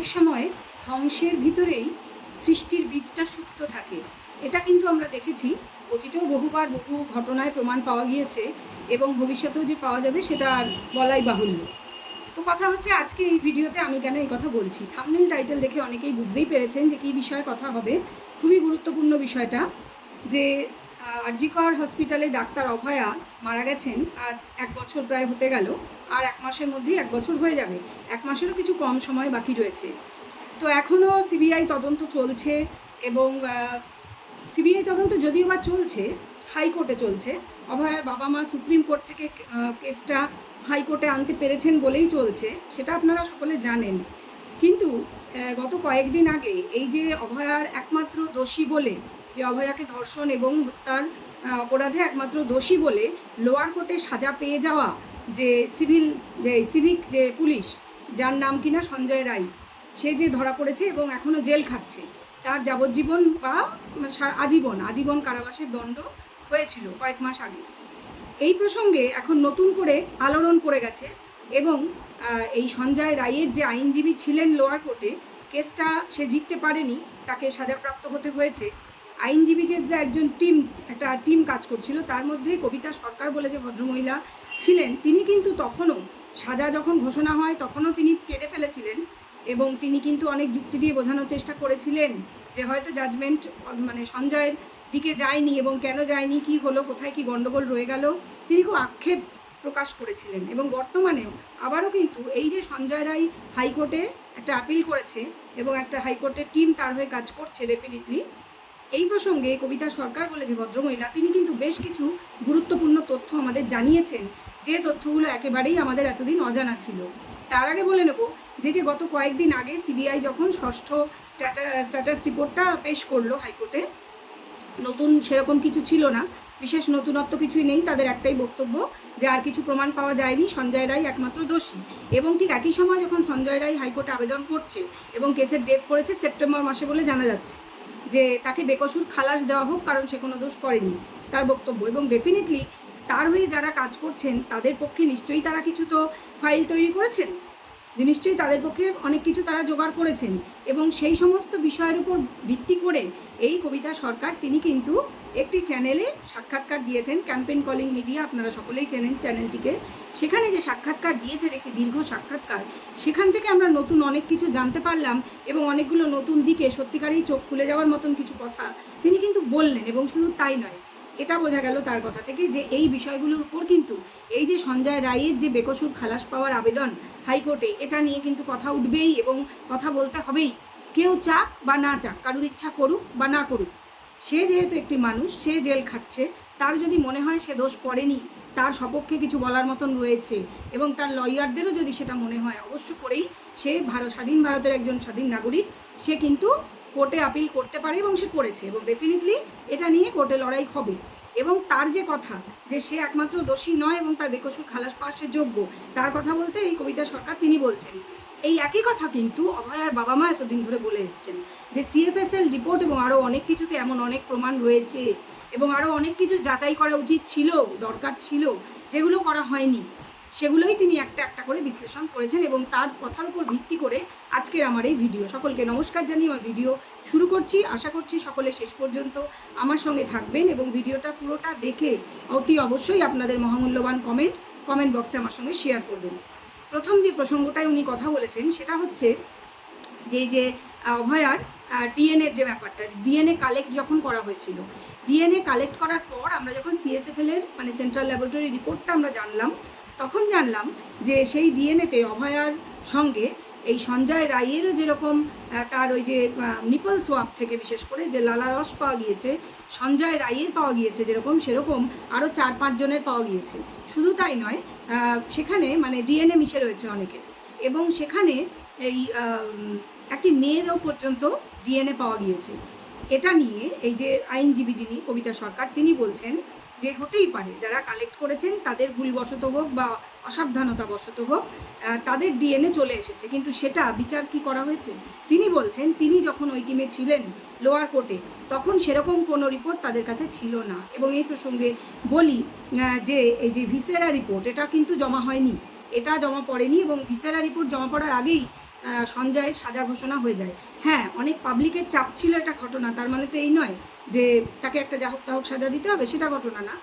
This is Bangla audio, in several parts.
অনেক সময় ধ্বংসের ভিতরেই সৃষ্টির বীজটা সুপ্ত থাকে। এটা কিন্তু আমরা দেখেছি, অতীতেও বহুবার বহু ঘটনায় প্রমাণ পাওয়া গিয়েছে এবং ভবিষ্যতেও যে পাওয়া যাবে সেটা আর বলাই বাহুল্য। তো কথা হচ্ছে আজকে এই ভিডিওতে আমি কেন এই কথা বলছি? থামনেল টাইটেল দেখে অনেকেই বুঝতেই পেরেছেন যে কী বিষয়ে কথা হবে। খুবই গুরুত্বপূর্ণ বিষয়টা যে আরজিকর হসপিটালে ডাক্তার অভয়া মারা গেছেন। আজ এক বছর প্রায় হতে গেল আর এক মাসের মধ্যেই এক বছর হয়ে যাবে। এক মাসেরও কিছু কম সময় বাকি রয়েছে। তো এখনও সিবিআই তদন্ত চলছে এবং সিবিআই তদন্ত যদিও বা চলছে, হাইকোর্টে চলছে, অভয়ার বাবা মা সুপ্রিম কোর্ট থেকে কেসটা হাইকোর্টে আনতে পেরেছেন বলেই চলছে, সেটা আপনারা সকলে জানেন। কিন্তু গত কয়েকদিন আগে এই যে অভয়ার একমাত্র দোষী বলে যে অভয়াকে ধর্ষণ এবং হত্যার অপরাধে একমাত্র দোষী বলে লোয়ার কোর্টে সাজা পেয়ে যাওয়া যে সিভিল, যে সিভিক যে পুলিশ, যার নাম কিনা সঞ্জয় রায়, সে যে ধরা পড়েছে এবং এখনও জেল খাটছে, তার যাবজ্জীবন বা আজীবন আজীবন কারাবাসের দণ্ড হয়েছিল কয়েক মাস আগে। এই প্রসঙ্গে এখন নতুন করে আলোড়ন পড়ে গেছে এবং এই সঞ্জয় রায়ের যে আইনজীবী ছিলেন লোয়ার কোর্টে, কেসটা সে জিততে পারেনি, তাকে সাজাপ্রাপ্ত হতে হয়েছে। আইনজীবী যে একজন টিম, একটা টিম কাজ করছিল, তার মধ্যে কবিতা সরকার বলে যে ভদ্রমহিলা ছিলেন, তিনি কিন্তু তখনও সাজা যখন ঘোষণা হয়, তখনও তিনি কেটে ফেলেছিলেন এবং তিনি কিন্তু অনেক যুক্তি দিয়ে বোঝানোর চেষ্টা করেছিলেন যে হয়তো জাজমেন্ট মানে সঞ্জয়ের দিকে যায়নি এবং কেন যায়নি, কি হলো, কোথায় কি গন্ডগোল রয়ে গেল, তিনি খুব আক্ষেপ প্রকাশ করেছিলেন এবং বর্তমানেও আবারও কিন্তু এই যে সঞ্জয় রায় হাইকোর্টে একটা আপিল করেছে এবং একটা হাইকোর্টের টিম তার হয়ে কাজ করছে ডেফিনেটলি এই প্রসঙ্গে কবিতা সরকার বলে যে ভদ্রমহিলা, তিনি কিন্তু বেশ কিছু গুরুত্বপূর্ণ তথ্য আমাদের জানিয়েছেন। যে তথ্যগুলো একেবারেই আমাদের এতদিন অজানা ছিল। তার আগে বলে নেব যে যে গত কয়েকদিন আগে সিবিআই যখন ষষ্ঠ স্ট্যাটাস রিপোর্টটা পেশ করল হাইকোর্টে, নতুন সেরকম কিছু ছিল না। বিশেষ নতুনত্ব কিছুই নেই। তাদের একটাই বক্তব্য যে, আর কিছু প্রমাণ পাওয়া যায়নি, সঞ্জয় রায় একমাত্র দোষী। এবং ঠিক একই সময় যখন সঞ্জয় রায় হাইকোর্টে আবেদন করছে এবং কেসের ডেট করেছে সেপ্টেম্বর মাসে বলে জানা যাচ্ছে। যে তাকে বেকসুর খালাস দেওয়া হোক, কারণ সে কোনো দোষ করেনি, তার বক্তব্য। এবং ডেফিনেটলি তার হয়ে যারা কাজ করছেন, তাদের পক্ষে নিশ্চয়ই তারা কিছু তো ফাইল তৈরি করেছেন। যে নিশ্চয়ই তাদের পক্ষে অনেক কিছু তারা জোগাড় করেছেন। এবং সেই সমস্ত বিষয়ের উপর ভিত্তি করে এই কবিতা সরকার তিনি কিন্তু একটি চ্যানেলে সাক্ষাৎকার দিয়েছেন। ক্যাম্পেইন কলিং মিডিয়া আপনারা সকলেই চেনেন চ্যানেলটিকে। সেখানে যে সাক্ষাৎকার দিয়েছেন, একটি দীর্ঘ সাক্ষাৎকার, সেখান থেকে আমরা নতুন অনেক কিছু জানতে পারলাম এবং অনেকগুলো নতুন দিকে সত্যিকারেই চোখ খুলে যাওয়ার মতন কিছু কথা তিনি কিন্তু বললেন এবং শুধু তাই নয়, এটা বোঝা গেল তার কথা থেকে যে এই বিষয়গুলোর উপর কিন্তু এই যে সঞ্জয় রায়ের যে বেকসুর খালাস পাওয়ার আবেদন হাইকোর্টে। এটা নিয়ে কিন্তু কথা উঠবেই এবং কথা বলতে হবেই। কেউ চাক বা না চাক, কারুর ইচ্ছা করুক বা না করুক, সে যেহেতু একটি মানুষ, সে জেল খাটছে, তার যদি মনে হয় সে দোষ করেনি, তার সপক্ষে কিছু বলার মতন রয়েছে এবং তার লয়ারদেরও যদি সেটা মনে হয়, অবশ্য করেই সে ভারত, স্বাধীন ভারতের একজন স্বাধীন নাগরিক, সে কিন্তু কোর্টে আপিল করতে পারে এবং সে করেছে এবং ডেফিনেটলি এটা নিয়ে কোর্টে লড়াই হবে। এবং তার যে কথা, যে সে একমাত্র দোষী নয় এবং তার বেকসুর খালাস পাওয়ার যোগ্য, তার কথা বলতে এই কবিতা সরকার তিনি বলছেন। এই একই কথা কিন্তু অভয়ার বাবা মা এতদিন ধরে বলে এসছেন যে সিএফএসএল রিপোর্ট এবং আরও অনেক কিছুতে এমন অনেক প্রমাণ রয়েছে এবং আরও অনেক কিছু যাচাই করা উচিত ছিল, দরকার ছিল, যেগুলো করা হয়নি। সেগুলোই তিনি একটা একটা করে বিশ্লেষণ করেছেন এবং তার কথার উপর ভিত্তি করে আজকের আমার এই ভিডিও। সকলকে নমস্কার জানিয়ে আমার ভিডিও শুরু করছি। আশা করছি সকলে শেষ পর্যন্ত আমার সঙ্গে থাকবেন এবং ভিডিওটা পুরোটা দেখে অতি অবশ্যই আপনাদের মহামূল্যবান কমেন্ট কমেন্ট বক্সে আমার সঙ্গে শেয়ার করবেন। প্রথম যে প্রসঙ্গটায় উনি কথা বলেছেন, সেটা হচ্ছে যে যে অভয়ার ডিএনএর যে ব্যাপারটা ডিএনএ কালেক্ট যখন করা হয়েছিল ডিএনএ কালেক্ট করার পর আমরা যখন সিএসএফএল এর মানে সেন্ট্রাল ল্যাবরেটরি রিপোর্টটা আমরা জানলাম তখন জানলাম যে সেই ডিএনএতে অভয়ার সঙ্গে এই সঞ্জয় রায়েরও যেরকম তার ওই যে নিপল সোয়াব থেকে বিশেষ করে যে লালা রস পাওয়া গিয়েছে, সঞ্জয় রায়ের পাওয়া গিয়েছে যেরকম, সেরকম আরও চার পাঁচজনের পাওয়া গিয়েছে। শুধু তাই নয় সেখানে মানে ডিএনএ মিশে রয়েছে অনেকের এবং সেখানে এই একটি মেয়েরও পর্যন্ত ডিএনএ পাওয়া গিয়েছে। এটা নিয়ে এই যে আইনজীবী যিনি কবিতা সরকার, তিনি বলছেন যে হতেই পারে, যারা কালেক্ট করেছেন তাদের ভুলবশত হোক বা অসাবধানতাবশত হোক তাদের ডিএনএ চলে এসেছে। কিন্তু সেটা বিচার কি করা হয়েছে? তিনি বলছেন, তিনি যখন ওই টিমে ছিলেন লোয়ার কোর্টে তখন সেরকম কোনো রিপোর্ট তাদের কাছে ছিল না। এবং এই প্রসঙ্গে বলি যে এই যে ভিসেরা রিপোর্ট এটা কিন্তু জমা হয়নি। এটা জমা পড়েনি এবং ভিসেরা রিপোর্ট জমা পড়ার আগেই সঞ্জয়ের সাজা ঘোষণা হয়ে যায়। হ্যাঁ অনেক পাবলিকের চাপ ছিল এটা ঘটনা, তার মানে তো এই নয়। যে তাকে একটা যাহক তাহক সাজা দিতে হবে, সেটা ঘটনা না।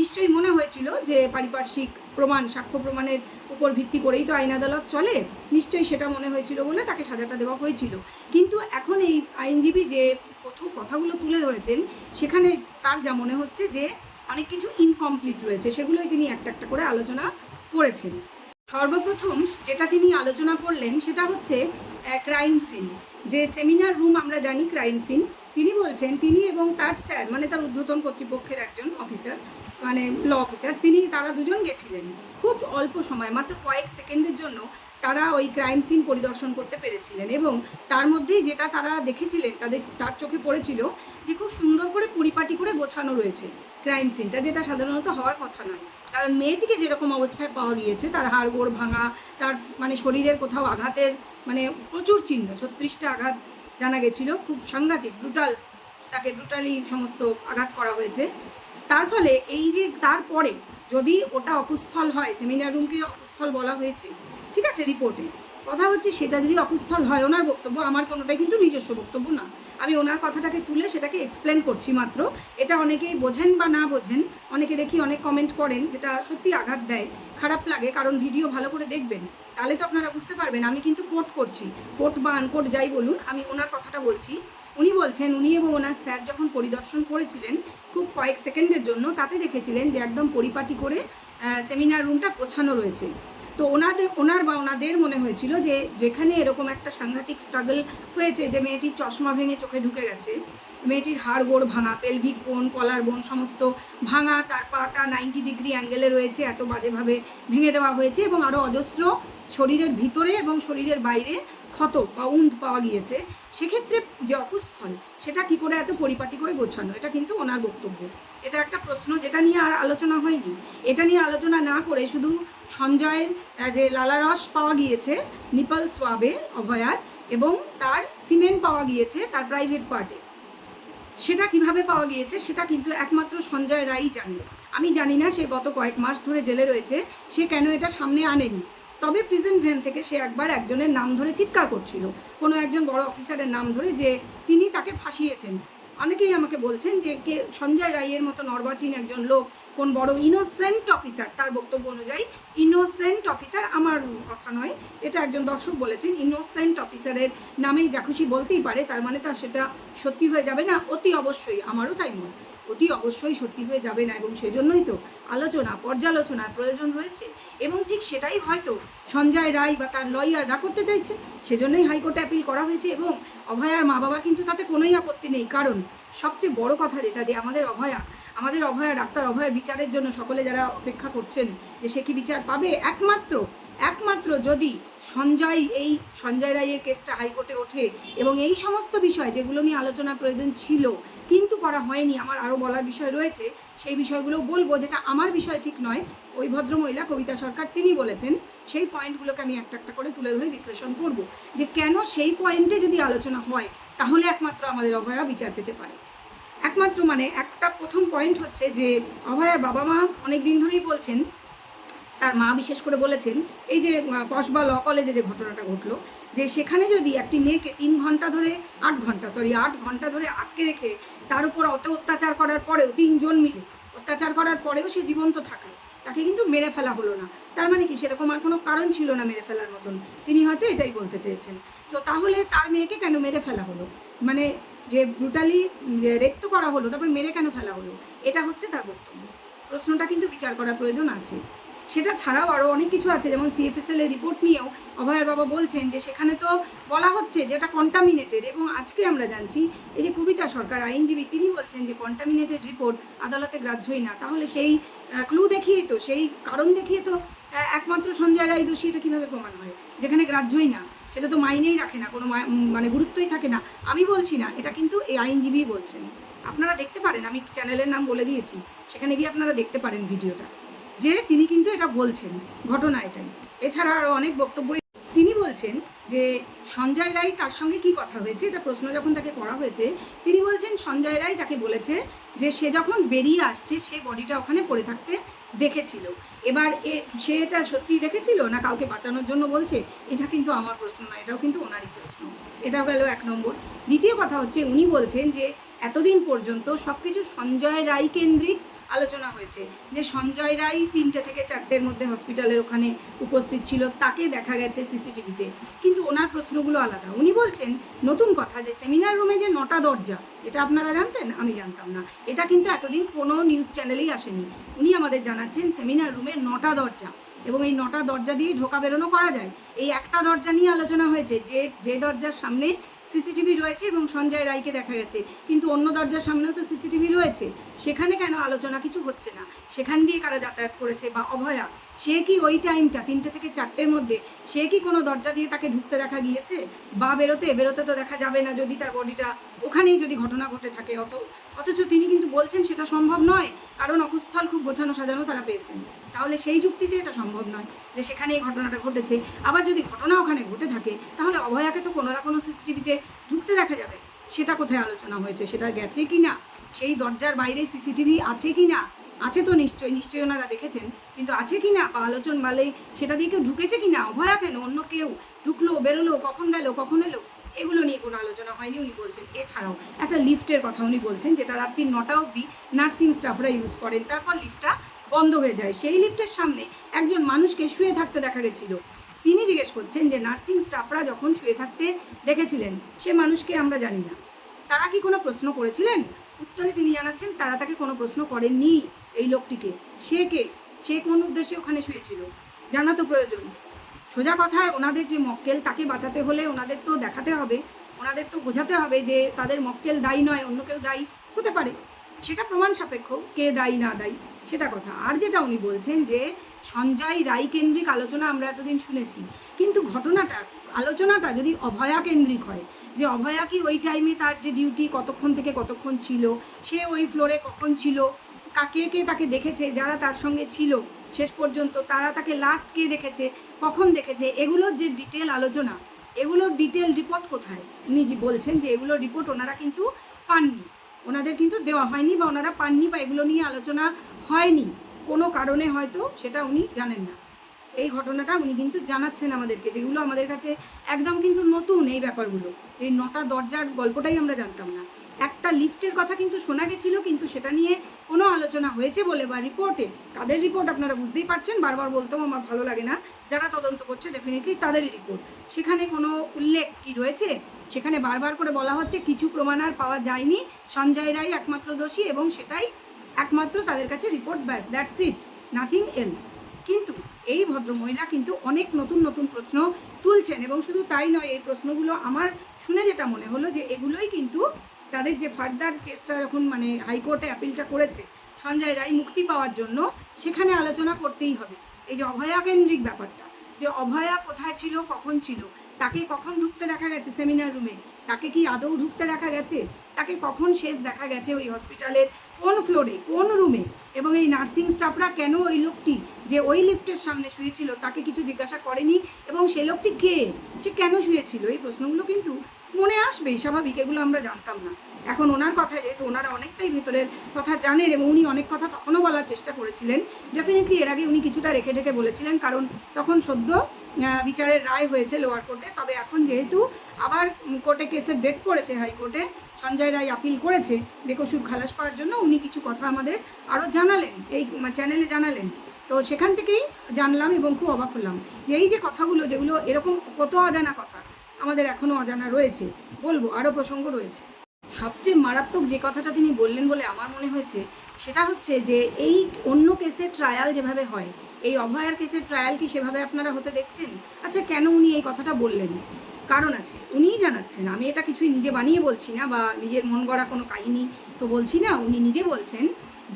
নিশ্চয়ই মনে হয়েছিল যে পারিপার্শ্বিক প্রমাণ, সাক্ষ্য প্রমাণের উপর ভিত্তি করেই তো আইন আদালত চলে, নিশ্চয়ই সেটা মনে হয়েছিল বলে তাকে সাজাটা দেওয়া হয়েছিল। কিন্তু এখন এই আইনজীবী যে প্রথম কথাগুলো তুলে ধরেছেন, সেখানে তার যা মনে হচ্ছে যে অনেক কিছু ইনকমপ্লিট রয়েছে, সেগুলোই তিনি একটা একটা করে আলোচনা করেছেন। সর্বপ্রথম যেটা তিনি আলোচনা করলেন, সেটা হচ্ছে ক্রাইম সিন যে সেমিনার রুম আমরা জানি ক্রাইম সিন তিনি বলছেন, তিনি এবং তার স্যার মানে তার ঊর্ধ্বতন কর্তৃপক্ষের একজন অফিসার মানে ল অফিসার, তিনি, তারা দুজন গেছিলেন খুব অল্প সময়, মাত্র কয়েক সেকেন্ডের জন্য তারা ওই ক্রাইম সিন পরিদর্শন করতে পেরেছিলেন এবং তার মধ্যেই যেটা তারা দেখেছিলেন, তাদের, তার চোখে পড়েছিল যে খুব সুন্দর করে পরিপাটি করে গোছানো রয়েছে ক্রাইম সিনটা, যেটা সাধারণত হওয়ার কথা নয়। কারণ মেয়েটিকে যেরকম অবস্থায় পাওয়া গিয়েছে, তার হাড় গোড় ভাঙা, তার মানে শরীরের কোথাও আঘাতের মানে প্রচুর চিহ্ন, ছত্রিশটা আঘাত জানা গেছিল, খুব সাংঘাতিক ব্রুটাল তাকে ব্রুটালি সমস্ত আঘাত করা হয়েছে। তার ফলে এই যে তারপরে যদি ওটা অকুস্থল হয় সেমিনার রুমকে অকুস্থল বলা হয়েছে, ঠিক আছে রিপোর্টে কথা হচ্ছে, সেটা যদি অকুস্থল হয়, ওনার বক্তব্য, আমার কোনোটাই কিন্তু নিজস্ব বক্তব্য না। আমি ওনার কথাটাকে তুলে সেটাকে এক্সপ্লেন করছি মাত্র। এটা অনেকেই বোঝেন বা না বোঝেন, অনেকে দেখি অনেক কমেন্ট করেন, যেটা সত্যি আঘাত দেয়। খারাপ লাগে, কারণ ভিডিও ভালো করে দেখবেন। তাহলে তো আপনারা বুঝতে পারবেন, আমি কিন্তু কোট করছি। কোট বা আনকোট যাই বলুন, আমি ওনার কথাটা বলছি। উনি বলছেন, উনি এবং ওনার স্যার যখন পরিদর্শন করেছিলেন, খুব কয়েক সেকেন্ডের জন্য তাতে দেখেছিলেন যে একদম পরিপাটি করে সেমিনার রুমটা গোছানো রয়েছে। তো ওনাদের, ওনার বা ওনাদের মনে হয়েছিল যে যেখানে এরকম একটা সাংঘাতিক স্ট্রাগল হয়েছে যে মেয়েটির চশমা ভেঙে চোখে ঢুকে গেছে, মেয়েটির হাড় গোড় ভাঙা পেলভিক বোন কলার বোন সমস্ত ভাঙা, তার পাটা নাইনটি ডিগ্রি অ্যাঙ্গেলে রয়েছে, এত বাজেভাবে ভেঙে দেওয়া হয়েছে এবং আরও অজস্র শরীরের ভিতরে এবং শরীরের বাইরে ক্ষত বা উন্ড পাওয়া গিয়েছে, সেক্ষেত্রে যে অকুস্থল সেটা কি করে এত পরিপাটি করে গোছানো? এটা কিন্তু ওনার বক্তব্য। এটা একটা প্রশ্ন যেটা নিয়ে আর আলোচনা হয়নি। এটা নিয়ে আলোচনা না করে শুধু সঞ্জয়ের যে লালারস পাওয়া গিয়েছে, নিপল সোয়াবে, অভয়ার, এবং তার সিমেন্ট পাওয়া গিয়েছে তার প্রাইভেট পার্টে। সেটা কীভাবে পাওয়া গিয়েছে সেটা কিন্তু একমাত্র সঞ্জয় রায়ই জানে। আমি জানি না সে গত কয়েক মাস ধরে জেলে রয়েছে, সে কেন এটা সামনে আনেনি। তবে প্রিজেন্ট ভ্যান থেকে সে একবার একজনের নাম ধরে চিৎকার করছিল। কোনো একজন বড় অফিসারের নাম ধরে যে তিনি তাকে ফাঁসিয়েছেন। অনেকেই আমাকে বলছেন যে কে সঞ্জয় রায়ের মতো নর্বাচীন একজন লোক, কোন বড় ইনোসেন্ট অফিসার তার বক্তব্য অনুযায়ী ইনোসেন্ট অফিসার আমার কথা নয়, এটা একজন দর্শক বলেছেন ইনোসেন্ট অফিসারের নামেই যা খুশি বলতেই পারে, তার মানে তো সেটা সত্যি হয়ে যাবে না, অতি অবশ্যই, আমারও তাই মনে অতি অবশ্যই সত্যি হয়ে যাবে না এবং সেজন্যই তো আলোচনা, পর্যালোচনার প্রয়োজন রয়েছে। এবং ঠিক সেটাই হয়তো সঞ্জয় রায় বা তার লয়াররা করতে চাইছে, সেজন্যই হাইকোর্টে অ্যাপিল করা হয়েছে এবং অভয়ার মা বাবা কিন্তু তাতে কোনোই আপত্তি নেই। কারণ সবচেয়ে বড় কথা যেটা যে আমাদের অভয়া আমাদের অভয়া, ডাক্তার অভয়ার বিচারের জন্য সকলে যারা অপেক্ষা করছেন যে সে কি বিচার পাবে, একমাত্র একমাত্র যদি সঞ্জয় এই, সঞ্জয় রায়ের কেসটা হাইকোর্টে ওঠে এবং এই সমস্ত বিষয় যেগুলো নিয়ে আলোচনার প্রয়োজন ছিল কিন্তু করা হয়নি। আমার আরও বলার বিষয় রয়েছে। সেই বিষয়গুলো বলব যেটা আমার বিষয় ঠিক নয়। ওই ভদ্রমহিলা কবিতা সরকার তিনি বলেছেন, সেই পয়েন্টগুলোকে আমি একটা একটা করে তুলে ধরে বিশ্লেষণ করব। যে কেন সেই পয়েন্টে যদি আলোচনা হয়, তাহলে একমাত্র আমাদের অভয়া বিচার পেতে পারে। একমাত্র মানে একটা প্রথম পয়েন্ট হচ্ছে যে, অভয়ার বাবা মা অনেক দিন ধরেই বলছেন তার মা বিশেষ করে বলেছেন, এই যে কসবা ল কলেজে যে ঘটনাটা ঘটলো, যে সেখানে যদি একটি মেয়েকে তিন ঘণ্টা ধরে, আট ঘণ্টা সরি আট ঘণ্টা ধরে আটকে রেখে তার উপর অত অত্যাচার করার পরেও তিনজন মিলে অত্যাচার করার পরেও সে জীবন্ত থাকল, তাকে কিন্তু মেরে ফেলা হলো না। তার মানে কি, সেরকম আর কোনো কারণ ছিল না মেরে ফেলার মতন। তিনি হয়তো এটাই বলতে চেয়েছেন। তো তাহলে তার মেয়েকে কেন মেরে ফেলা হলো? মানে যে ব্রুটালি রেপ তো করা হলো, তারপর মেরে কেন ফেলা হলো? এটা হচ্ছে তার বক্তব্য। প্রশ্নটা কিন্তু বিচার করার প্রয়োজন আছে। সেটা ছাড়াও আরও অনেক কিছু আছে, যেমন সিএফএসএল এর রিপোর্ট নিয়েও অভয়ের বাবা বলছেন যে সেখানে তো বলা হচ্ছে যে এটা কন্টামিনেটেড এবং আজকে আমরা জানছি, এই যে কবিতা সরকার আইনজীবী তিনি বলছেন যে কন্টামিনেটেড রিপোর্ট আদালতে গ্রাহ্যই না। তাহলে সেই ক্লু দেখিয়ে তো, সেই কারণ দেখিয়ে তো একমাত্র সঞ্জয় রায় দোষী এটা কীভাবে প্রমাণ হয়? যেখানে গ্রাহ্যই না, সেটা তো মাইনেই রাখে না, কোনো মানে গুরুত্বই থাকে না। আমি বলছি না, এটা কিন্তু এই আইনজীবী বলছেন। আপনারা দেখতে পারেন, আমি চ্যানেলের নাম বলে দিয়েছি, সেখানে গিয়ে আপনারা দেখতে পারেন ভিডিওটা যে তিনি কিন্তু এটা বলছেন, ঘটনা এটাই। এছাড়া আরও অনেক বক্তব্য তিনি বলছেন যে সঞ্জয় রায় তার সঙ্গে কি কথা হয়েছে, এটা প্রশ্ন যখন তাকে করা হয়েছে, তিনি বলছেন সঞ্জয় রায় তাকে বলেছে যে সে যখন বেরিয়ে আসছে, সে বডিটা ওখানে পড়ে থাকতে দেখেছিল। এবার এ সে এটা সত্যিই দেখেছিল না কাউকে বাঁচানোর জন্য বলছে? এটা কিন্তু আমার প্রশ্ন না, এটাও কিন্তু ওনারই প্রশ্ন। এটাও গেল এক নম্বর। দ্বিতীয় কথা হচ্ছে, উনি বলছেন যে এতদিন পর্যন্ত সব কিছু সঞ্জয় রায় কেন্দ্রিক আলোচনা হয়েছে যে সঞ্জয় রায় তিনটে থেকে চারটের মধ্যে হসপিটালের ওখানে উপস্থিত ছিল, তাকে দেখা গেছে সিসিটিভিতে। কিন্তু ওনার প্রশ্নগুলো আলাদা। উনি বলছেন, নতুন কথা যে সেমিনার রুমে যে নটা দরজা, এটা আপনারা জানতেন? আমি জানতাম না। এটা কিন্তু এতদিন কোনো নিউজ চ্যানেলেই আসেনি। উনি আমাদের জানাচ্ছেন, সেমিনার রুমে নটা দরজা এবং এই নটা দরজা দিয়ে ঢোকা বেরোনো করা যায়। এই একটা দরজা নিয়ে আলোচনা হয়েছে, যে যে দরজার সামনে সিসিটিভি রয়েছে এবং সঞ্জয় রায়কে দেখা গেছে। কিন্তু অন্য দরজার সামনেও তো সিসিটিভি রয়েছে। সেখানে কেন আলোচনা কিছু হচ্ছে না? সেখান দিয়ে কারা যাতায়াত করেছে বা অভয়া? সে কি ওই টাইমটা তিনটে থেকে চারটের মধ্যে, সে কি কোনো দরজা দিয়ে তাকে ঢুকতে দেখা গিয়েছে? বা বেরোতে বেরোতে তো দেখা যাবে না যদি তার বডিটা ওখানেই যদি ঘটনা ঘটে থাকে, অত, অথচ তিনি কিন্তু বলছেন সেটা সম্ভব নয়, কারণ অকুস্থল খুব গোছানো সাজানো তারা পেয়েছেন। তাহলে সেই যুক্তিতে এটা সম্ভব নয় যে সেখানে এই ঘটনাটা ঘটেছে। আবার যদি ঘটনা ওখানে ঘটে থাকে, তাহলে অভয়াকে তো কোনো না কোনো সিসিটিভিতে ঢুকতে দেখা যাবে। সেটা কোথায় আলোচনা হয়েছে, সেটা গেছে কি না? সেই দরজার বাইরে সিসিটিভি আছে কি না? আছে তো নিশ্চয়ই নিশ্চয়ই ওনারা দেখেছেন, কিন্তু আছে কি না? বা আলোচন বালে সেটা দিয়ে কেউ ঢুকেছে কি না? অভয়া কেন? অন্য কেউ? ঢুকলো, বেরোলো, কখন গেল, কখন এলো? এগুলো নিয়ে কোনো আলোচনা হয়নি, উনি বলছেন, এছাড়াও একটা লিফটের কথা উনি বলছেন, যেটা রাত্রি নটা অবধি নার্সিং স্টাফরা ইউজ করেন, তারপর লিফটটা বন্ধ হয়ে যায়। সেই লিফটের সামনে একজন মানুষকে শুয়ে থাকতে দেখা গেছিল। তিনি জিজ্ঞেস করছেন যে, নার্সিং স্টাফরা যখন শুয়ে থাকতে দেখেছিলেন, সে মানুষকে আমরা জানি না। তারা কি কোনো প্রশ্ন করেছিলেন? উত্তরে তিনি জানাচ্ছেন, তারা তাকে কোনো প্রশ্ন করেননি এই লোকটিকে। সে কে? সে কোন উদ্দেশ্যে ওখানে শুয়েছিল? জানা তো প্রয়োজন। সোজা কথায় ওনাদের যে মক্কেল, তাকে বাঁচাতে হলে ওনাদের তো দেখাতে হবে, ওনাদের তো বোঝাতে হবে যে তাদের মক্কেল দায়ী নয়, অন্য কেউ দায়ী হতে পারে। সেটা প্রমাণ সাপেক্ষ, কে দায়ী, না দায়ী, সেটা কথা। আর যেটা উনি বলছেন যে সঞ্জয় রায় কেন্দ্রিক আলোচনা আমরা এতদিন শুনেছি, কিন্তু ঘটনাটা, আলোচনাটা যদি অভয়া কেন্দ্রিক হয়, যে অভয়া কি ওই টাইমে তার যে ডিউটি কতক্ষণ থেকে কতক্ষণ ছিল, সে ওই ফ্লোরে কখন ছিল, কাকে কে তাকে দেখেছে, যারা তার সঙ্গে ছিল শেষ পর্যন্ত তারা তাকে লাস্ট কে দেখেছে, কখন দেখেছে, এগুলোর যে ডিটেল আলোচনা, এগুলোর ডিটেল রিপোর্ট কোথায়? উনি বলছেন যে এগুলোর রিপোর্ট ওনারা কিন্তু পাননি। ওনাদের কিন্তু দেওয়া হয়নি বা ওনারা পাননি বা এগুলো নিয়ে আলোচনা হয়নি। কোনো কারণে হয়তো সেটা উনি জানেন না। এই ঘটনাটা উনি কিন্তু জানাচ্ছেন আমাদেরকে, যেগুলো আমাদের কাছে একদম কিন্তু নতুন এই ব্যাপারগুলো। এই নটা দরজার গল্পটাই আমরা জানতাম না। একটা লিফটের কথা কিন্তু শোনা গেছিল কিন্তু সেটা নিয়ে কোনো আলোচনা হয়েছে বলে বা রিপোর্টে। কাদের রিপোর্ট আপনারা বুঝতেই পারছেন, বারবার বলতেও আমার ভালো লাগে না। যারা তদন্ত করছে ডেফিনেটলি তাদেরই রিপোর্ট। সেখানে কোনো উল্লেখ কি রয়েছে? সেখানে বারবার করে বলা হচ্ছে, কিছু প্রমাণ আর পাওয়া যায়নি। সঞ্জয় রায় একমাত্র দোষী এবং সেটাই একমাত্র তাদের কাছে রিপোর্ট, ব্যাস দ্যাটস ইট নাথিং এলস কিন্তু এই ভদ্রমহিলা কিন্তু অনেক নতুন নতুন প্রশ্ন তুলছেন এবং শুধু তাই নয়, এই প্রশ্নগুলো আমার শুনে যেটা মনে হলো যে এগুলোই কিন্তু তাদের যে ফার্দার কেসটা যখন মানে হাইকোর্টে অ্যাপিলটা করেছে, সঞ্জয় রায় মুক্তি পাওয়ার জন্য সেখানে আলোচনা করতেই হবে। এই যে অভয়া কেন্দ্রিক ব্যাপারটা, যে অভয়া কোথায় ছিল, কখন ছিল, তাকে কখন ঢুকতে দেখা গেছে সেমিনার রুমে? তাকে কি আদৌ ঢুকতে দেখা গেছে? তাকে কখন শেষ দেখা গেছে ওই হসপিটালের? কোন ফ্লোরে, কোন রুমে? এবং এই নার্সিং স্টাফরা কেন ওই লোকটি, যে ওই লিফটের সামনে শুয়েছিল, তাকে কিছু জিজ্ঞাসা করেনি? এবং সে লোকটি কে? সে কেন শুয়েছিল? এই প্রশ্নগুলো কিন্তু মনে আসবেই, স্বাভাবিক, এগুলো আমরা জানতাম না। এখন ওনার কথা যেহেতু ওনারা অনেকটাই ভেতরের কথা জানেন এবং উনি অনেক কথা তখনও বলার চেষ্টা করেছিলেন ডেফিনেটলি এর আগে উনি কিছুটা রেখে ঢেকে বলেছিলেন, কারণ তখন সদ্য বিচারের রায় হয়েছে লোয়ার কোর্টে তবে এখন যেহেতু আবার কোর্টে কেসের ডেট পড়েছে হাইকোর্টে সঞ্জয় রায় আপিল করেছে বেকসুর খালাস পাওয়ার জন্য, উনি কিছু কথা আমাদের আরও জানালেন, এই চ্যানেলে জানালেন। তো সেখান থেকেই জানলাম এবং খুব অবাক হলাম যে এই যে কথাগুলো, যেগুলো এরকম কত অজানা কথা আমাদের এখনও অজানা রয়েছে। বলব আরও প্রসঙ্গ রয়েছে। সবচেয়ে মারাত্মক যে কথাটা তিনি বললেন বলে আমার মনে হয়েছে, সেটা হচ্ছে যে এই অন্য কেসের ট্রায়াল যেভাবে হয়, এই অভয়ার কেসের ট্রায়াল কি সেভাবে আপনারা হতে দেখছেন? আচ্ছা কেন উনি এই কথাটা বললেন? কারণ আছে, উনিই জানাচ্ছেন। আমি এটা কিছুই নিজে বানিয়ে বলছি না বা নিজের মন গড়া কোনো কাহিনী তো বলছি না। উনি নিজে বলছেন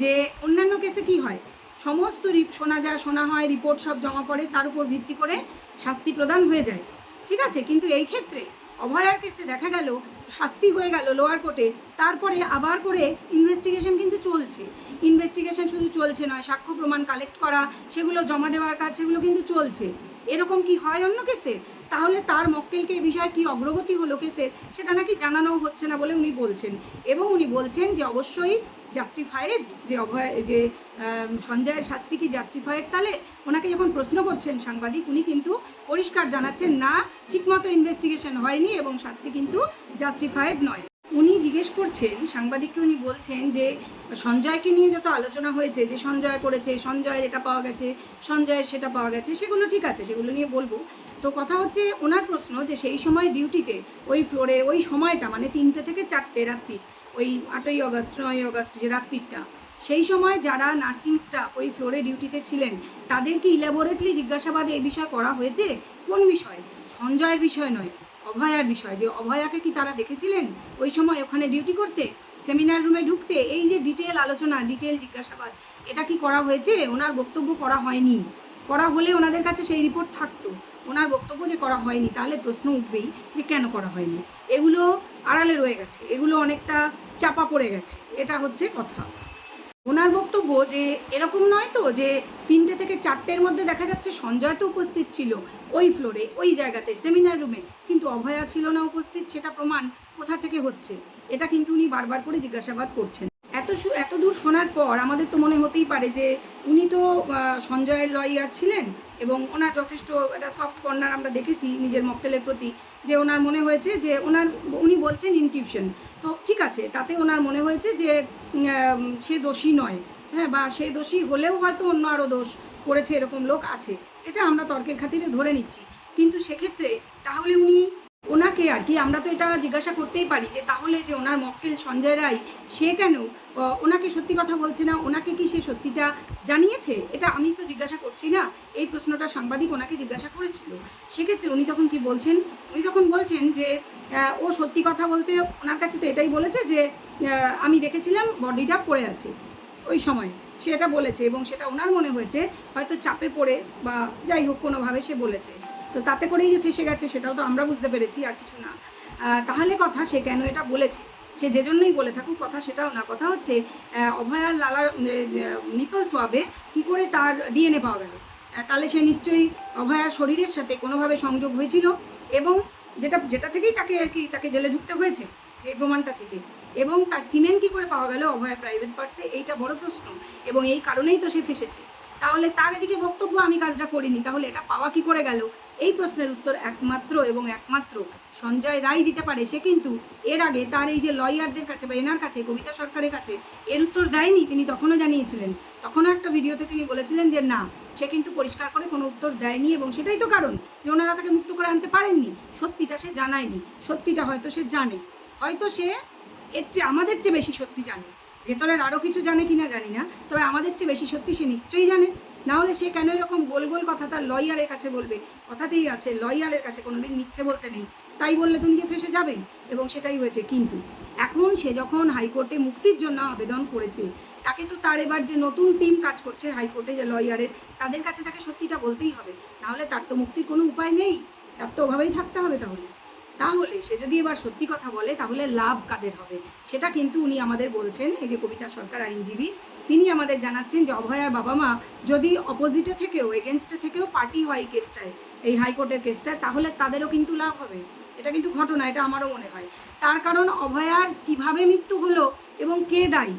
যে অন্যান্য কেসে কি হয়? সমস্ত রিপ শোনা যায় শোনা হয় রিপোর্ট সব জমা পড়ে, তার উপর ভিত্তি করে শাস্তি প্রদান হয়ে যায়। ঠিক আছে, কিন্তু এই ক্ষেত্রে অভয়ার কেসে দেখা গেল, শাস্তি হয়ে গেল লোয়ার কোর্টে তারপরে আবার করে ইনভেস্টিগেশন কিন্তু চলছে। ইনভেস্টিগেশন শুধু চলছে নয়, সাক্ষ্য প্রমাণ কালেক্ট করা, সেগুলো জমা দেওয়ার কাজ, সেগুলো কিন্তু চলছে। এরকম কি হয় অন্য কেসে? তাহলে তার মক্কেলকে এই বিষয়ে কী অগ্রগতি হলো কেসের সেটা নাকি জানানো হচ্ছে না বলে উনি বলছেন। এবং উনি বলছেন যে অবশ্যই জাস্টিফায়েড যে অভয়, যে সঞ্জয়ের শাস্তি কি জাস্টিফায়েড তাহলে ওনাকে যখন প্রশ্ন করছেন সাংবাদিক, উনি কিন্তু পরিষ্কার জানাচ্ছেন, না, ঠিকমতো ইনভেস্টিগেশন হয়নি এবং শাস্তি কিন্তু জাস্টিফায়েড নয়। উনি জিজ্ঞেস করছেন, সাংবাদিককে উনি বলছেন যে সঞ্জয়কে নিয়ে যত আলোচনা হয়েছে, যে সঞ্জয় করেছে, সঞ্জয়ের এটা পাওয়া গেছে, সঞ্জয়ের সেটা পাওয়া গেছে, সেগুলো ঠিক আছে, সেগুলো নিয়ে বলব। তো কথা হচ্ছে ওনার প্রশ্ন যে সেই সময় ডিউটিতে, ওই ফ্লোরে, ওই সময়টা মানে তিনটে থেকে চারটে রাত্রির, ওই আটই আগস্ট নয় আগস্ট যে রাত্রিটা সেই সময় যারা নার্সিং স্টাফ ওই ফ্লোরে ডিউটিতে ছিলেন, তাদেরকে ইলাবোরেটলি জিজ্ঞাসাবাদে এই বিষয়ে করা হয়েছে? কোন বিষয়? সঞ্জয়ের বিষয় নয়। অভয়ার বিষয়, যে অভয়াকে কি তারা দেখেছিলেন? ওই সময় ওখানে ডিউটি করতে সেমিনার রুমে ঢুকতে, এই যে ডিটেল আলোচনা ডিটেল জিজ্ঞাসাবাদ, এটা কি করা হয়েছে? ওনার বক্তব্য করা হয়নি। করা হলে ওনাদের কাছে সেই রিপোর্ট থাকতো। ওনার বক্তব্য যে করা হয়নি, তাহলে প্রশ্ন উঠবেই যে কেন করা হয়নি? এগুলো আড়ালে রয়ে গেছে। এগুলো অনেকটা চাপা পড়ে গেছে। এটা হচ্ছে কথা। ওনার বক্তব্য যে এরকম নয় তো, যে তিনটে থেকে চারটের মধ্যে দেখা যাচ্ছে সঞ্জয় তো উপস্থিত ছিল ওই ফ্লোরে ওই জায়গাতে সেমিনার রুমে কিন্তু অভয়া ছিল না উপস্থিত, সেটা প্রমাণ কোথা থেকে হচ্ছে? এটা কিন্তু উনি বারবার করে জিজ্ঞাসাবাদ করছেন। এত এত দূর শোনার পর আমাদের তো মনে হতেই পারে যে উনি তো সঞ্জয়ের লয়ার ছিলেন এবং ওনার যথেষ্ট একটা সফট কর্নার আমরা দেখেছি নিজের মক্কেলের প্রতি, যে ওনার মনে হয়েছে যে ওনার, উনি বলছেন ইনটিউশন তো ঠিক আছে, তাতে ওনার মনে হয়েছে যে সে দোষী নয়। হ্যাঁ বা সে দোষী হলেও হয়তো অন্য আরও দোষ করেছে এরকম লোক আছে। এটা আমরা তর্কের খাতিরে ধরে নিচ্ছি। কিন্তু সেক্ষেত্রে তাহলে উনি ওনাকে আর কি, আমরা তো এটা জিজ্ঞাসা করতেই পারি যে তাহলে যে ওনার মক্কেল সঞ্জয় রায়, সে কেন? ওনাকে সত্যি কথা বলছে না? ওনাকে কি সে সত্যিটা জানিয়েছে? এটা আমি তো জিজ্ঞাসা করছি না। এই প্রশ্নটা সাংবাদিক ওনাকে জিজ্ঞাসা করেছিল। সেক্ষেত্রে উনি তখন কি বলছেন? উনি তখন বলছেন যে ও সত্যি কথা বলতে ওনার কাছে তো এটাই বলেছে যে আমি দেখেছিলাম বডিটা পড়ে আছে ওই সময়। সে এটা বলেছে এবং সেটা ওনার মনে হয়েছে, হয়তো চাপে পড়ে বা যাই হোক কোনোভাবে সে বলেছে। তো তাতে করেই যে ফেসে গেছে সেটাও তো আমরা বুঝতে পেরেছি, আর কিছু না। তাহলে কথা সে কেন এটা বলেছে? সে যে জন্যই বলে থাকুক, কথা সেটাও না। কথা হচ্ছে অভয়ার লালার নিপল সোয়াবে কী করে তার ডিএনএ পাওয়া গেল? তাহলে সে নিশ্চয়ই অভয়ার শরীরের সাথে কোনোভাবে সংযোগ হয়েছিল এবং যেটা যেটা থেকেই তাকে আর কি তাকে জেলে ঢুকতে হয়েছে, যে প্রমাণটা থেকে। এবং তার সিমেন্ট কী করে পাওয়া গেল অভয়ার প্রাইভেট পার্টসে এইটা বড় প্রশ্ন। এবং এই কারণেই তো সে ফেসেছে। তাহলে তার এদিকে বক্তব্য, আমি কাজটা করিনি। তাহলে এটা পাওয়া কি করে গেল? এই প্রশ্নের উত্তর একমাত্র এবং একমাত্র সঞ্জয় রায় দিতে পারে। সে কিন্তু এর আগে তার এই যে লয়ারদের কাছে বা এনার কাছে, কবিতা সরকারের কাছে এর উত্তর দেয়নি। তিনি তখনও জানিয়েছিলেন। তখনও একটা ভিডিওতে তিনি বলেছিলেন যে না, সে কিন্তু পরিষ্কার করে কোনো উত্তর দেয়নি এবং সেটাই তো কারণ যে ওনারা তাকে মুক্ত করে আনতে পারেননি। সত্যিটা সে জানায়নি। সত্যিটা হয়তো সে জানে। হয়তো সে এর চেয়ে, আমাদের চেয়ে বেশি সত্যি জানে। ভেতরের আরও কিছু জানে কিনা জানি না, তবে আমাদের চেয়ে বেশি সত্যি সে নিশ্চয়ই জানে। না হলে সে কেন এরকম গোল গোল কথা তার লয়ারের কাছে বলবে? কথাতেই আছে, লয়ারের কাছে কোনোদিন মিথ্যে বলতে নেই। তাই বললে তো নিজে ফেসে যাবেই এবং সেটাই হয়েছে। কিন্তু এখন সে যখন হাইকোর্টে মুক্তির জন্য আবেদন করেছে, তাকে তো তার এবার যে নতুন টিম কাজ করছে হাইকোর্টে যে লয়ারের, তাদের কাছে তাকে সত্যিটা বলতেই হবে। নাহলে তার তো মুক্তির কোনো উপায় নেই। তার তো ওভাবেই থাকতে হবে তাহলে। তাহলে সে যদি এবার সত্যি কথা বলে, তাহলে লাভ কাদের হবে? সেটা কিন্তু উনি আমাদের বলছেন, এই যে কবিতা সরকার আইনজীবী। তিনি আমাদের জানাচ্ছেন যে অভয়ার বাবা মা যদি অপোজিটে থেকেও এগেনস্টে থেকেও পার্টি হয় কেসটায় এই হাইকোর্টের কেসটায় তাহলে তাদেরও কিন্তু লাভ হবে। এটা কিন্তু ঘটনা, এটা আমারও মনে হয়। তার কারণ অভয়ার কীভাবে মৃত্যু হলো এবং কে দায়ী?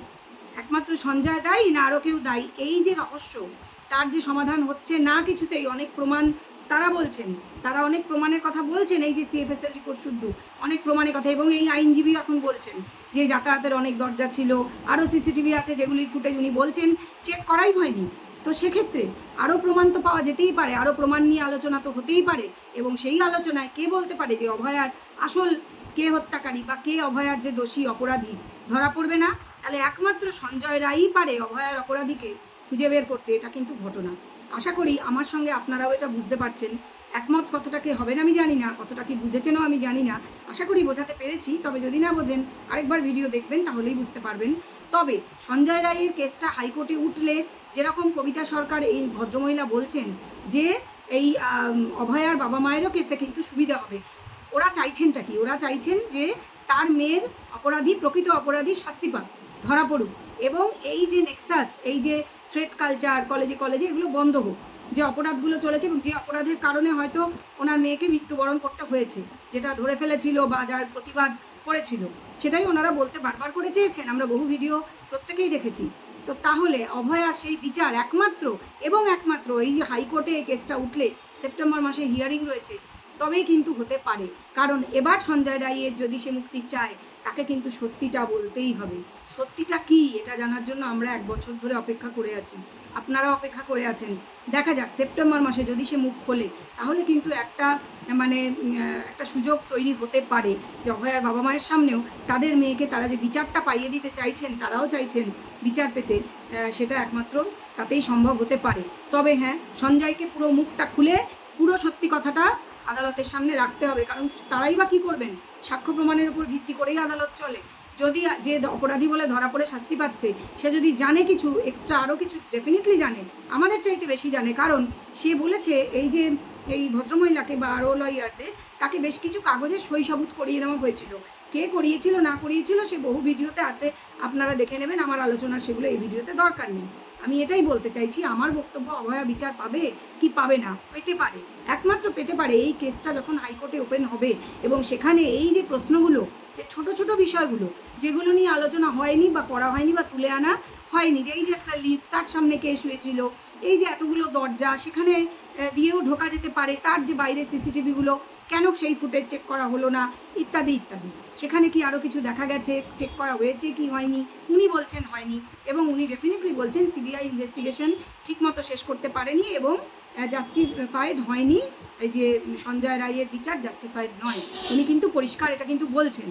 একমাত্র সঞ্জয় দায়ী না আরও কেউ দায়ী? এই যে রহস্য, তার যে সমাধান হচ্ছে না কিছুতেই, অনেক প্রমাণ তারা বলছেন, তারা অনেক প্রমাণের কথা বলছেন এই যে সিএফএসএল রিপোর্ট শুদ্ধ অনেক প্রমাণের কথা এবং এই আইনজীবী এখন বলছেন যে যাতায়াতের অনেক দরজা ছিল আরও সিসিটিভি আছে যেগুলির ফুটেজ উনি বলছেন চেক করাই হয়নি। তো সেক্ষেত্রে আরও প্রমাণ তো পাওয়া যেতেই পারে আরও প্রমাণ নিয়ে আলোচনা তো হতেই পারে এবং সেই আলোচনায় কে বলতে পারে যে অভয়ার আসল কে হত্যাকারী বা কে অভয়ার যে দোষী অপরাধী, ধরা পড়বে না? তাহলে একমাত্র সঞ্জয় রায়ই পারে অভয়ার অপরাধীকে খুঁজে বের করতে, এটা কিন্তু ঘটনা। আশা করি আমার সঙ্গে আপনারাও এটা বুঝতে পারছেন। একমত কতটা কি হবেন আমি জানি না, কতটা কি বুঝেছেনও আমি জানি না। আশা করি বোঝাতে পেরেছি, তবে যদি না বোঝেন, আরেকবার ভিডিও দেখবেন, তাহলেই বুঝতে পারবেন। তবে সঞ্জয় রায়ের কেসটা হাইকোর্টে উঠলে, যেরকম কবিতা সরকার এই ভদ্রমহিলা বলছেন যে, এই অভয়ার বাবা মায়েরও কেসে কিন্তু সুবিধা হবে। ওরা চাইছেনটা কি? ওরা চাইছেন যে, তার মেয়ের অপরাধী, প্রকৃত অপরাধী শাস্তি পাক, ধরা পড়ুক। এবং এই যে নেক্সাস এই যে থ্রেড কালচার, কলেজে কলেজে এগুলো বন্ধ হোক। যে অপরাধগুলো চলেছে এবং যে অপরাধের কারণে হয়তো ওনার মেয়েকে মৃত্যুবরণ করতে হয়েছে, যেটা ধরে ফেলেছিল বা যার প্রতিবাদ করেছিল, সেটাই ওনারা বলতে বারবার করে চেয়েছেন। আমরা বহু ভিডিও প্রত্যেকেই দেখেছি। তো তাহলে অভয়ার সেই বিচার একমাত্র এবং একমাত্র এই যে হাইকোর্টে এই কেসটা উঠলে, সেপ্টেম্বর মাসে হিয়ারিং রয়েছে, তবেই কিন্তু হতে পারে। কারণ এবার সঞ্জয় রায়ের যদি সে মুক্তি চায় তাকে কিন্তু সত্যিটা বলতেই হবে। সত্যিটা কি, এটা জানার জন্য আমরা এক বছর ধরে অপেক্ষা করে আছি। আপনারা অপেক্ষা করে আছেন। দেখা যাক, সেপ্টেম্বর মাসে যদি সে মুখ খোলে, তাহলে কিন্তু একটা মানে একটা সুযোগ তৈরি হতে পারে যে অভয়ার বাবা মায়ের সামনেও তাদের মেয়েকে তারা যে বিচারটা পাইয়ে দিতে চাইছেন, তারাও চাইছেন বিচার পেতে সেটা একমাত্র তাতেই সম্ভব হতে পারে। তবে হ্যাঁ সঞ্জয়কে পুরো মুখটা খুলে, পুরো সত্যি কথাটা আদালতের সামনে রাখতে হবে, কারণ তারাই বা কী করবেন? সাক্ষ্য প্রমাণের উপর ভিত্তি করেই আদালত চলে। যদি যে অপরাধী বলে ধরা পড়ে শাস্তি পাচ্ছে, সে যদি জানে কিছু এক্সট্রা আরও কিছু ডেফিনেটলি জানে, আমাদের চাইতে বেশি জানে। কারণ সে বলেছে, এই যে এই ভদ্রমহিলাকে বা আরও লয়ারদের তাকে বেশ কিছু কাগজে সাবুত করিয়ে নেওয়া হয়েছিল। কে করিয়েছিল, না করিয়েছিল, সে বহু ভিডিওতে আছে। আপনারা দেখে নেবেন, আমার আলোচনা সেগুলো এই ভিডিওতে দরকার নেই। আমি এটাই বলতে চাইছি, আমার বক্তব্য অভয়া বিচার পাবে কি পাবে না? পেতে পারে। একমাত্র পেতে পারে এই কেসটা যখন হাইকোর্টে ওপেন হবে এবং সেখানে এই যে প্রশ্নগুলো ছোট ছোট বিষয়গুলো, যেগুলো নিয়ে আলোচনা হয়নি বা করা হয়নি বা তুলে আনা হয়নি, যে এই যে একটা লিফট তার সামনে কে শুয়েছিল এই যে এতগুলো দরজা, সেখানে দিয়েও ঢোকা যেতে পারে, তার যে বাইরে সিসিটিভিগুলো কেন সেই ফুটেজ চেক করা হলো না? ইত্যাদি ইত্যাদি। সেখানে কি আরও কিছু দেখা গেছে? চেক করা হয়েছে কি হয়নি? উনি বলছেন হয়নি এবং উনি ডেফিনেটলি বলছেন সিবিআই ইনভেস্টিগেশন ঠিকমতো শেষ করতে পারেনি এবং জাস্টিফাইড হয়নি। এই যে সঞ্জয় রায়ের বিচার জাস্টিফাইড নয়। উনি কিন্তু পরিষ্কার এটা কিন্তু বলছেন।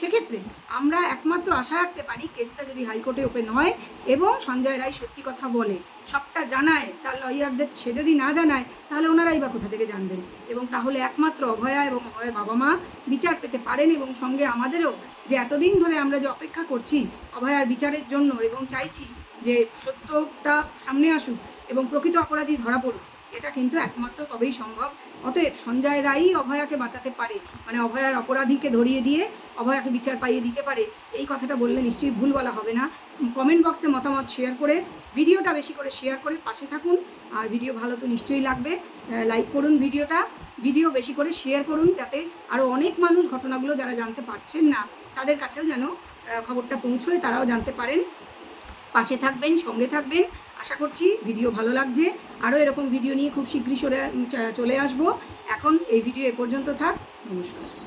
সেক্ষেত্রে আমরা একমাত্র আশা রাখতে পারি কেসটা যদি হাইকোর্টে ওপেন হয় এবং সঞ্জয় রায় সত্যি কথা বলে, সবটা জানায়, তার লয়ারদের সে যদি না জানায়, তাহলে ওনারাই বা কোথা থেকে জানবেন? এবং তাহলে একমাত্র অভয়া এবং অভয়ের বাবা মা বিচার পেতে পারেন এবং সঙ্গে আমাদেরও যে এতদিন ধরে আমরা যে অপেক্ষা করছি, অভয়ার বিচারের জন্য এবং চাইছি যে সত্যটা সামনে আসুক এবং প্রকৃত অপরাধী ধরা পড়ুক, এটা কিন্তু একমাত্র তবেই সম্ভব। অতএব সঞ্জয় রায়ই অভয়াকে বাঁচাতে পারে। মানে অভয়ার অপরাধীকে ধরিয়ে দিয়ে অভয়াকে বিচার পাইয়ে দিতে পারে, এই কথাটা বললে নিশ্চয়ই ভুল বলা হবে না। কমেন্ট বক্সে মতামত শেয়ার করে, ভিডিওটা বেশি করে শেয়ার করে পাশে থাকুন। আর ভিডিও ভালো তো নিশ্চয়ই লাগবে। লাইক করুন ভিডিওটা, ভিডিও বেশি করে শেয়ার করুন যাতে আরও অনেক মানুষ ঘটনাগুলো যারা জানতে পারছেন না, তাদের কাছেও যেন খবরটা পৌঁছয়, তারাও জানতে পারেন। পাশে থাকবেন, সঙ্গে থাকবেন। আশা করছি ভিডিও ভালো লাগছে। আরও এরকম ভিডিও নিয়ে খুব শীঘ্রই সরে চলে আসব। এখন এই ভিডিও এ পর্যন্ত থাক। নমস্কার।